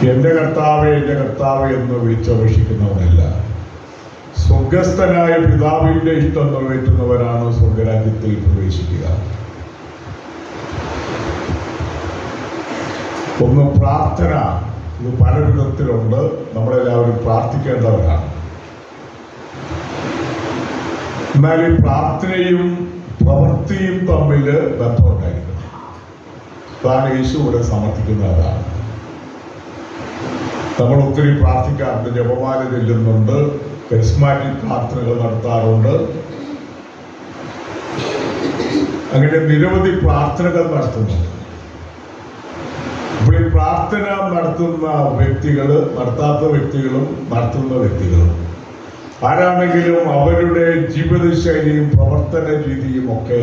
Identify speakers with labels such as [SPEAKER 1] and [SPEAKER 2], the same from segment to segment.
[SPEAKER 1] എന്റെ കർത്താവെ എന്റെ കർത്താവെ എന്ന് വിളിച്ചപേക്ഷിക്കുന്നവനല്ല. സ്വർഗസ്ഥനായ പിതാവിന്റെ ഇഷ്ടം നിറവേറ്റുന്നവരാണ് സ്വർഗരാജ്യത്തിൽ പ്രവേശിക്കുക. ഒന്ന് പ്രാർത്ഥന. ഇത് പല വിധത്തിലുണ്ട്. നമ്മളെല്ലാവരും പ്രാർത്ഥിക്കേണ്ടവരാണ്. എന്നാൽ ഈ പ്രാർത്ഥനയും പ്രവൃത്തിയും തമ്മിൽ ബന്ധമുണ്ടായിരിക്കണം. അതാണ് യേശു ഇവിടെ സമർത്ഥിക്കുന്ന അതാണ്. നമ്മൾ ഒത്തിരി പ്രാർത്ഥിക്കാറുണ്ട് ജപമാല ചെല്ലുന്നുണ്ട് കരിസ്മാറ്റിക് പ്രാർത്ഥനകൾ നടത്താറുണ്ട്. അങ്ങനെ നിരവധി പ്രാർത്ഥനകൾ നടത്തുന്നുണ്ട് അപ്പോൾ ഈ പ്രാർത്ഥന നടത്തുന്ന വ്യക്തികൾ നടത്താത്ത വ്യക്തികളും നടത്തുന്ന വ്യക്തികളും ആരാണെങ്കിലും അവരുടെ ജീവിതശൈലിയും പ്രവർത്തന രീതിയും ഒക്കെ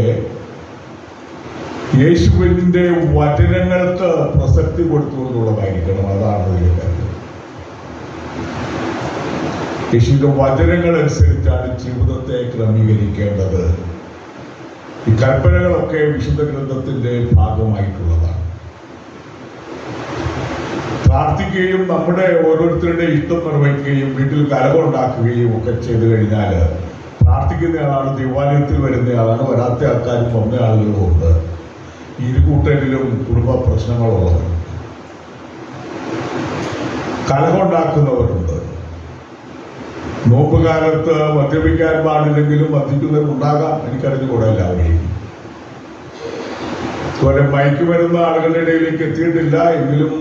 [SPEAKER 1] യേശുവിന്റെ വചനങ്ങൾക്ക് പ്രസക്തി കൊടുത്തുകൊണ്ടുള്ളതായിരിക്കണം അതാണ് ഇതിന്റെ കാര്യം. യേശുവിന്റെ വചനങ്ങൾ അനുസരിച്ചാണ് ജീവിതത്തെ ക്രമീകരിക്കേണ്ടത്. ഈ കൽപ്പനകളൊക്കെ വിശുദ്ധ ഗ്രന്ഥത്തിന്റെ ഭാഗമായിട്ടുള്ളതാണ്. പ്രാർത്ഥിക്കുകയും നമ്മുടെ ഓരോരുത്തരുടെ ഇഷ്ടം നിർവഹിക്കുകയും വീട്ടിൽ കലവുണ്ടാക്കുകയും ഒക്കെ ചെയ്തു കഴിഞ്ഞാൽ പ്രാർത്ഥിക്കുന്നയാളാണ് ദൈവാലയത്തിൽ വരുന്നയാളാണ് വരാത്ത ആൾക്കാരും വന്ന ആളുകളും ഉണ്ട് ഇരുകൂട്ടരിലും കുടുംബ പ്രശ്നങ്ങളുള്ളവർ കലഹമുണ്ടാക്കുന്നവരുണ്ട്. നോമ്പ് കാലത്ത് മദ്യപിക്കാൻ പാടില്ലെങ്കിലും മദ്യപിക്കുന്നവരുണ്ടാകാം എനിക്കറിഞ്ഞുകൂടാ എല്ലാവരെയും. അതുപോലെ മയക്കുമരുന്ന് ആളുകളുടെ ഇടയിലേക്ക് എത്തിയിട്ടില്ല എങ്കിലും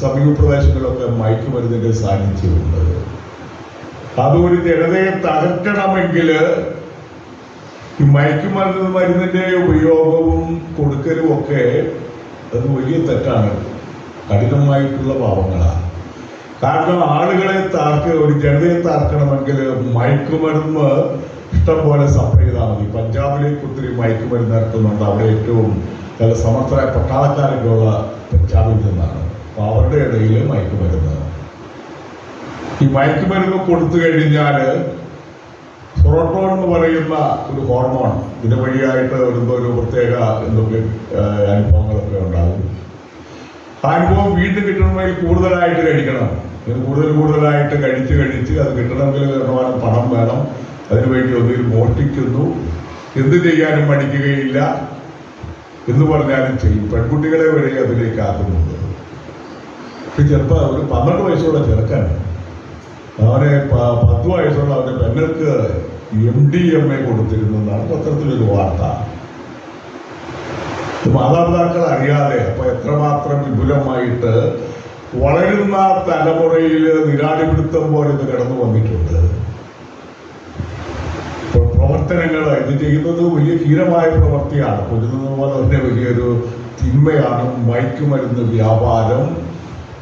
[SPEAKER 1] സമീപ പ്രദേശങ്ങളിലൊക്കെ മയക്കുമരുന്നിന്റെ സാന്നിധ്യമുണ്ട്. അതൊരു ജനതയെ തകർക്കണമെങ്കിൽ ഈ മയക്കുമരുന്ന് മരുന്നിന്റെ ഉപയോഗവും കൊടുക്കലും ഒക്കെ അത് വലിയ തെറ്റാണ്. കഠിനമായിട്ടുള്ള പാവങ്ങളാണ് കാരണം ആളുകളെ താർക്ക് ഒരു ജനതയെ താർക്കണമെങ്കിൽ മയക്കുമരുന്ന് ഇഷ്ടംപോലെ സപ്ലൈ ചെയ്താൽ മതി. പഞ്ചാബിലേക്ക് ഒത്തിരി മയക്കുമരുന്ന് ഇറക്കുന്നുണ്ട്. അവിടെ ഏറ്റവും ചില സമർത്ഥരായ പട്ടാളക്കാരൊക്കെയുള്ള പഞ്ചാബിൽ നിന്നാണ്. അപ്പൊ അവരുടെ ഇടയിൽ മയക്കുമരുന്ന്. ഈ മയക്കുമരുന്ന് കൊടുത്തു കഴിഞ്ഞാൽ പൊറോട്ടോൺ എന്ന് പറയുന്ന ഒരു ഹോർമോൺ ഇതിന് വഴിയായിട്ട് എന്തോ ഒരു പ്രത്യേക എന്തൊക്കെ അനുഭവങ്ങളൊക്കെ ഉണ്ടാകും. അനുഭവം വീണ്ടും കിട്ടണമെങ്കിൽ കൂടുതലായിട്ട് കഴിക്കണം. ഇത് കൂടുതൽ കൂടുതലായിട്ട് കഴിച്ച് കഴിച്ച് അത് കിട്ടണമെങ്കിൽ ഒരുപാട് പണം വേണം. അതിനുവേണ്ടി ഒന്നിൽ മോഷ്ടിക്കുന്നു. എന്ത് ചെയ്യാനും പഠിക്കുകയില്ല എന്ന് പറഞ്ഞാലും ചെയ്യും. പെൺകുട്ടികളെ വരെ അതിലേക്ക് ആക്കുന്നുണ്ട്. ചെറുപ്പം ഒരു പന്ത്രണ്ട് വയസ്സുള്ള ചെറുക്കാണ്. അവനെ പത്ത് വയസ്സുള്ള അവന്റെ പെങ്ങൾക്ക് എം ഡി എം എ കൊടുത്തിരുന്നതാണ് പത്രത്തിലൊരു വാർത്ത. മാതാപിതാക്കൾ അറിയാതെ അപ്പൊ എത്രമാത്രം വിപുലമായിട്ട് വളരുന്ന തലമുറയിൽ നിരാടിപിടുത്തം പോലെ കടന്നു വന്നിട്ടുണ്ട്. പ്രവർത്തനങ്ങൾ ഇത് ചെയ്യുന്നത് വലിയ ഹീനമായ പ്രവൃത്തിയാണ്. കൊല്ലുന്നത് പോലെ തന്നെ വലിയൊരു തിന്മയാണ്. മയക്കുമരുന്ന് വ്യാപാരം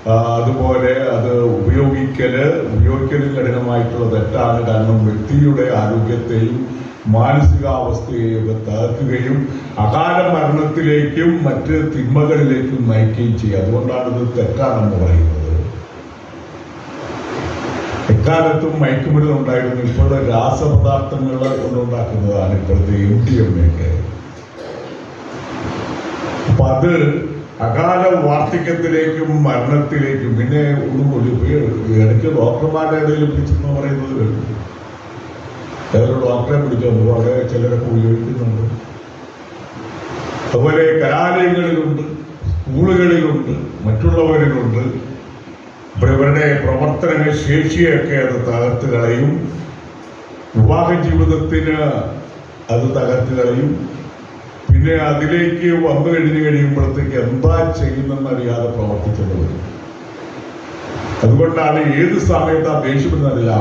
[SPEAKER 1] അതുപോലെ അത് ഉപയോഗിക്കൽ ഉപയോഗിക്കലും കഠിനമായിട്ടുള്ള തെറ്റാണ്. കാരണം വ്യക്തിയുടെ ആരോഗ്യത്തെയും മാനസികാവസ്ഥയെയും ഒക്കെ തകർക്കുകയും അകാല മരണത്തിലേക്കും മറ്റ് തിന്മകളിലേക്കും നയിക്കുകയും ചെയ്യും. അതുകൊണ്ടാണ് ഇത് തെറ്റാണെന്ന് പറയുന്നത്. എക്കാലത്തും മയക്കുമരുന്ന് ഉണ്ടായിരുന്നു. ഇപ്പോൾ രാസപദാർത്ഥങ്ങൾ കൊണ്ടുണ്ടാക്കുന്നതാണ് ഇപ്പോഴത്തെ എം ഡി എം ഒക്കെ അപ്പൊ അത് അകാല വാർദ്ധക്യത്തിലേക്കും മരണത്തിലേക്കും പിന്നെ ഒന്നും ഒരു ഇടയ്ക്ക് ഡോക്ടർമാരുടെ ഇടയിൽ പിടിച്ചെന്ന് പറയുന്നത് കേട്ടു. ഡോക്ടറെ പിടിച്ചു വളരെ ചിലരൊക്കെ ഉപയോഗിക്കുന്നുണ്ട് അതുപോലെ കലാലയങ്ങളിലുണ്ട് സ്കൂളുകളിലുണ്ട് മറ്റുള്ളവരിലുണ്ട്. ഇവരുടെ പ്രവർത്തന ശേഷിയൊക്കെ അത് തകർത്ത് കളയും. വിവാഹ ജീവിതത്തിന് അത് തകർത്ത് കളയും. പിന്നെ അതിലേക്ക് വന്നു കഴിഞ്ഞു കഴിയുമ്പോഴത്തേക്ക് എന്താ ചെയ്യുന്നെന്ന് അറിയാതെ പ്രവർത്തിക്കുന്നത്. അതുകൊണ്ടാണ് ഏത് സമയത്ത് ആ ദേഷ്യപ്പെടുന്നതില്ല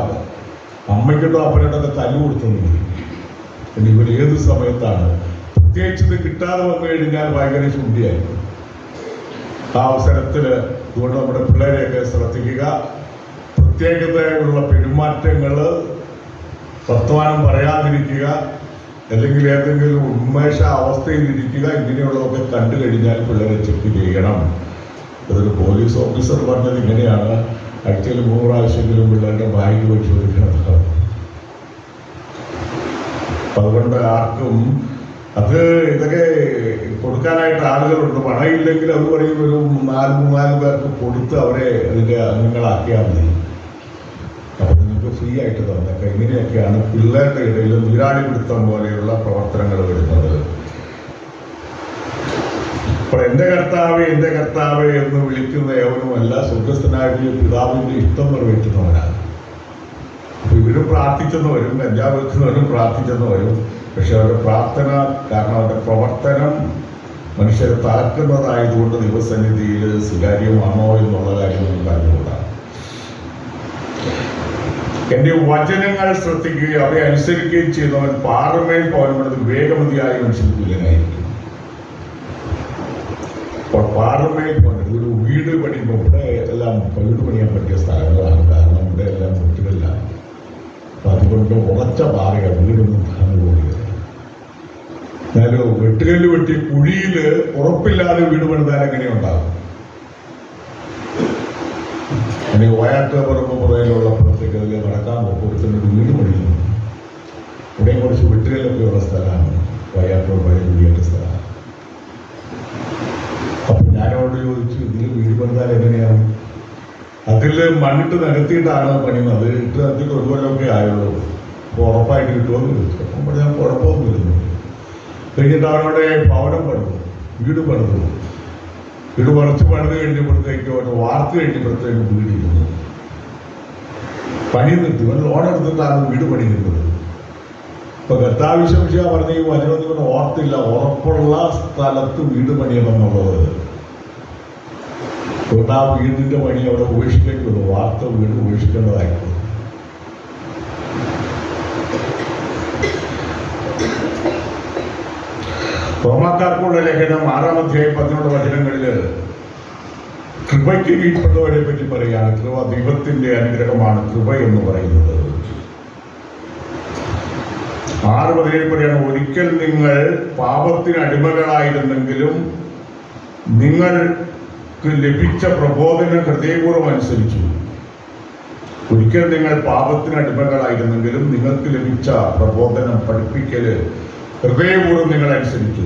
[SPEAKER 1] അമ്മയ്ക്കിട്ടോ അപ്പനോട്ടൊക്കെ തല്ലു കൊടുത്തെന്ന് വരും പിന്നെ ഇവർ ഏത് സമയത്താണ്? പ്രത്യേകിച്ച് ഇത് കിട്ടാതെ വന്നു കഴിഞ്ഞാൽ ഭയങ്കര ശുദ്ധിയായിരുന്നു ആ അവസരത്തിൽ അതുകൊണ്ട് നമ്മുടെ പിള്ളേരെയൊക്കെ ശ്രദ്ധിക്കുക. പ്രത്യേകതയുള്ള പെരുമാറ്റങ്ങൾ വർത്തമാനം പറയാതിരിക്കുക. അല്ലെങ്കിൽ ഏതെങ്കിലും ഉന്മേഷ അവസ്ഥയിൽ ഇരിക്കുക ഇങ്ങനെയുള്ളതൊക്കെ കണ്ടു കഴിഞ്ഞാൽ പിള്ളേരെ ചെക്ക് ചെയ്യണം. അതൊരു പോലീസ് ഓഫീസർ പറഞ്ഞത് ഇങ്ങനെയാണ്. ആഴ്ചയിൽ മൂന്ന് പ്രാവശ്യമെങ്കിലും പിള്ളേരുടെ ബാഗ് പരിശോധിക്കണം അതുകൊണ്ട് ആർക്കും അത് ഇതൊക്കെ കൊടുക്കാനായിട്ട് ആളുകളുണ്ട്. പണമില്ലെങ്കിൽ അത് പറയും ഒരു നാല് മൂന്നാൽ പേർക്ക് കൊടുത്ത് അവരെ അതിന്റെ അംഗങ്ങളാക്കിയാൽ മതി. നിങ്ങൾക്ക് ഫ്രീ ആയിട്ട് തന്നേക്കാം ഇങ്ങനെയൊക്കെയാണ് പിള്ളേരുടെ ഇടയിൽ നീരാളി പിടുത്തം പോലെയുള്ള പ്രവർത്തനങ്ങൾ വരുന്നത്. അപ്പോൾ എന്റെ കർത്താവ് എന്റെ കർത്താവ് എന്ന് വിളിക്കുന്ന ഏവനുമല്ല സ്വർഗസ്ഥനായ പിതാവിന്റെ ഇഷ്ടം നിറവേറ്റുന്നവനാണ്. അപ്പൊ ഇവരും പ്രാർത്ഥിച്ചെന്ന് വരും കഞ്ചാവ് വെക്കുന്നവരും പ്രാർത്ഥിച്ചെന്ന് വരും. പക്ഷെ അവരുടെ പ്രാർത്ഥന കാരണം അവരുടെ പ്രവർത്തനം മനുഷ്യരെ തളർക്കുന്നതായതുകൊണ്ട് ദൈവസന്നിധിയിൽ സ്വീകാര്യമാണോ എന്നുള്ള കാര്യം നമുക്ക് അറിഞ്ഞുകൂടാ. എന്റെ വചനങ്ങൾ ശ്രദ്ധിക്കുകയും അവയെ അനുസരിക്കുകയും ചെയ്യുന്നവൻ പാറമേൽ പവനപ്പെടുന്നത് വേഗമതിയായി മനുഷ്യനായിരിക്കും പാറമേൽ പവൻ ഒരു വീട് പണിയുമ്പോൾ ഇവിടെ എല്ലാം വീട് പണിയാൻ പറ്റിയ സ്ഥലങ്ങളാണ്. കാരണം ഇവിടെ എല്ലാം വീട്ടുകളിലാണ് അതുകൊണ്ട് ഉറച്ച പാറയ വീടൊന്നും താന്നു പോവുകയില്ല എന്നാലും വെട്ടുകല്ല് വെട്ടി കുഴിയിൽ ഉറപ്പില്ലാതെ വീട് പണിതാൽ എങ്ങനെ എനിക്ക് വയനാട്ട് പുറകിലുള്ള പുറത്തേക്ക് നടക്കാൻ കൊടുത്തിട്ട് ഒരു വീട് പണിയുന്നു. ഇവിടെയും കുറച്ച് വെട്ടുകല്ലൊക്കെ ഉള്ള സ്ഥലമാണ്. വയനാട്ടിൽ പഴയ കുടിയേറ്റ സ്ഥലമാണ്. അപ്പൊ ഞാനവിടെ ചോദിച്ചു ഇതിൽ വീട് പണിതാൽ എങ്ങനെയാണ്? അതിൽ മണ്ണിട്ട് നികത്തിയിട്ടാണ് പണിയുന്നത്. അത് ഇട്ട് അതിൽ ഒരു കൊല്ലമൊക്കെ ആയുള്ളൂ. അപ്പോൾ ഉറപ്പായിട്ട് കിട്ടുമെന്ന് ചോദിച്ചു. അപ്പം പറഞ്ഞു ഞാൻ കുഴപ്പമൊന്നുമില്ലെന്ന് കഴിഞ്ഞിട്ട് അവിടെ ഭവനം പണിതു. വീട് പണിതു. വീട് കുറച്ച് പണിത് കഴിഞ്ഞപ്പോഴത്തേക്ക് ഒരു വാർത്ത കഴിഞ്ഞപ്പോഴത്തേക്ക് വീട് ഇരുന്നു പണി നിർത്തി. ഒരു ലോൺ എടുത്തിട്ടാണ് വീട് പണിയുന്നത് ഇപ്പൊ കർത്താവിശ്വസിയ പറഞ്ഞ ഈ വചനം ഓർത്തില്ല ഉറപ്പുള്ള സ്ഥലത്ത് വീട് പണിയണം എന്നുള്ളത് ആ വീടിന്റെ പണി അവിടെ ഉപേക്ഷിക്കേണ്ടി വന്നു. വാർത്ത വീട് ഉപേക്ഷിക്കേണ്ടതായിരുന്നു റോമാക്കാർക്കുള്ള ലേഖനം ആറാം അധ്യായം പതിനൊന്ന് വചനങ്ങളിൽ കൃപയ്ക്ക് കീഴ്പ്പെട്ടവരെ പറ്റി പറയുകയാണ്. കൃപ ദൈവത്തിന്റെ അനുഗ്രഹമാണ് കൃപ എന്ന് പറയുന്നത്. ആറ് പതിനേഴ് പറയാണ് ഒരിക്കൽ നിങ്ങൾ പാപത്തിന് അടിമകളായിരുന്നെങ്കിലും നിങ്ങൾക്ക് ലഭിച്ച പ്രബോധന ഹൃദയപൂർവം അനുസരിച്ചു. ഒരിക്കൽ നിങ്ങൾ പാപത്തിന് അടിമകളായിരുന്നെങ്കിലും നിങ്ങൾക്ക് ലഭിച്ച പ്രബോധനം പഠിപ്പിക്കൽ ഹൃദയപൂർവം നിങ്ങൾ അനുസരിച്ചു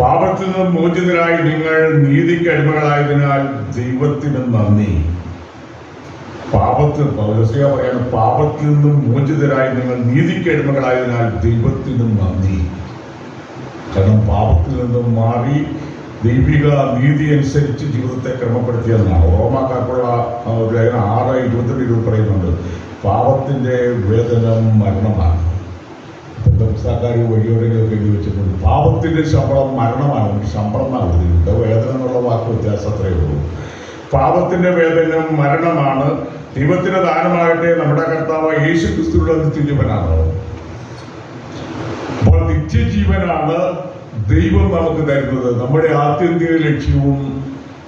[SPEAKER 1] പാപത്തിൽ നിന്ന് മോചിതരായി നിങ്ങൾ നീതിക്ക് അടിമകളായതിനാൽ ദൈവത്തിന് നന്ദി. പാപത്തിൽ പറയാണ് പാപത്തിൽ നിന്നും മോചിതരായി നിങ്ങൾ നീതിക്ക് അടിമകളായതിനാൽ ദൈവത്തിന് നന്ദി. കാരണം പാപത്തിൽ നിന്നും മാറി ദൈവിക നീതി അനുസരിച്ച് ജീവിതത്തെ ക്രമപ്പെടുത്തിയതെന്നാണ് ഓർമ്മക്കാർക്കുള്ള ആറ് ഇരുപത്തെട്ട് ഇരുപത് പറയുന്നുണ്ട്. പാപത്തിന്റെ വേതനം മരണമാണ്. ബന്ധുക്കാർ വഴിയോരങ്ങളൊക്കെ എഴുതി വെച്ചിട്ടുണ്ട്. പാപത്തിന്റെ ശമ്പളം മരണമാണ്. ശമ്പളം എന്നാണ് എഴുതിയിട്ടുണ്ട് വേതനം എന്നുള്ള വാക്ക് വ്യത്യാസം അത്രയേ ഉള്ളൂ. പാപത്തിന്റെ വേദന മരണമാണ്. ദൈവത്തിന്റെ ദാനമാകട്ടെ നമ്മുടെ കർത്താവ് യേശു ക്രിസ്തുവിടെ നിത്യജീവനാണ് അപ്പോൾ നിത്യജീവനാണ് ദൈവം നമുക്ക് തരുന്നത്. നമ്മുടെ ആത്യന്തിക ലക്ഷ്യവും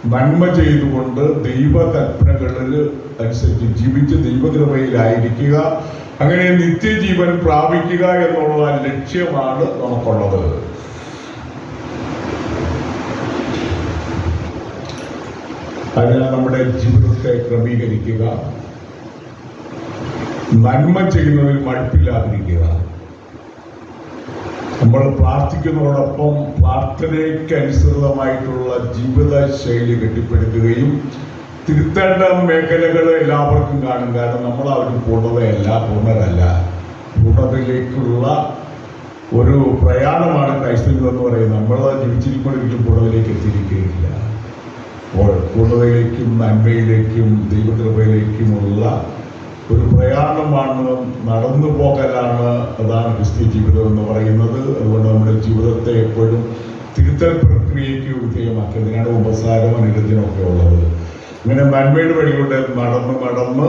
[SPEAKER 1] നന്മ ചെയ്തുകൊണ്ട് ദൈവ കൽപ്പനകളിൽ അനുസരിച്ച് ജീവിച്ച് ദൈവകൃപയിലായിരിക്കുക അങ്ങനെ നിത്യജീവൻ പ്രാപിക്കുക എന്നുള്ള ലക്ഷ്യമാണ് നമുക്കുള്ളത്. അതിനാൽ നമ്മുടെ ജീവിതത്തെ ക്രമീകരിക്കുക നന്മ ചെയ്യുന്നതിൽ മടുപ്പില്ലാതിരിക്കുക. നമ്മൾ പ്രാർത്ഥിക്കുന്നതോടൊപ്പം പ്രാർത്ഥനയ്ക്ക് അനുസൃതമായിട്ടുള്ള ജീവിത ശൈലി കെട്ടിപ്പടുക്കുകയും തിരുത്തേണ്ട മേഖലകൾ എല്ലാവർക്കും കാണും. കാരണം നമ്മൾ അവരും പൂർണതയല്ല പൂർണരല്ല. പൂർണതയിലേക്കുള്ള ഒരു പ്രയാണമാണ് ക്രൈസ്തവം എന്ന് പറയുന്നത്. നമ്മൾ ജീവിച്ചിരിക്കുമ്പോഴെങ്കിലും പൂർണതയിലേക്ക് എത്തിയിരിക്കുകയില്ല. അപ്പോൾ പൂർണതയിലേക്കും നന്മയിലേക്കും ദൈവകൃപയിലേക്കുമുള്ള ഒരു പ്രയാണമാണ് നടന്നു പോകലാണ് അതാണ് ക്രിസ്ത്യ ജീവിതം എന്ന് പറയുന്നത്. അതുകൊണ്ട് നമ്മുടെ ജീവിതത്തെ എപ്പോഴും തിരുത്തൽ പ്രക്രിയയ്ക്ക് വിധേയമാക്കിയതിനാണ് ഉപസാരം അനുരഞ്ജനമൊക്കെ ഉള്ളത്. ഇങ്ങനെ നന്മയുടെ വഴികളുടെ നടന്ന് നടന്ന്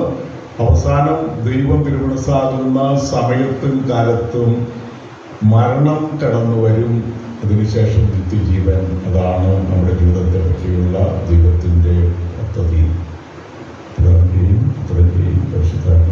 [SPEAKER 1] അവസാനം ദൈവം തിരുമനസ്സാകുന്ന സമയത്തും കാലത്തും മരണം കടന്നു വരും. അതിനുശേഷം നിത്യജീവൻ. അതാണ് നമ്മുടെ ജീവിതത്തെ പറ്റിയുള്ള ദൈവത്തിന്റെ പദ്ധതി. пройти, прочитать.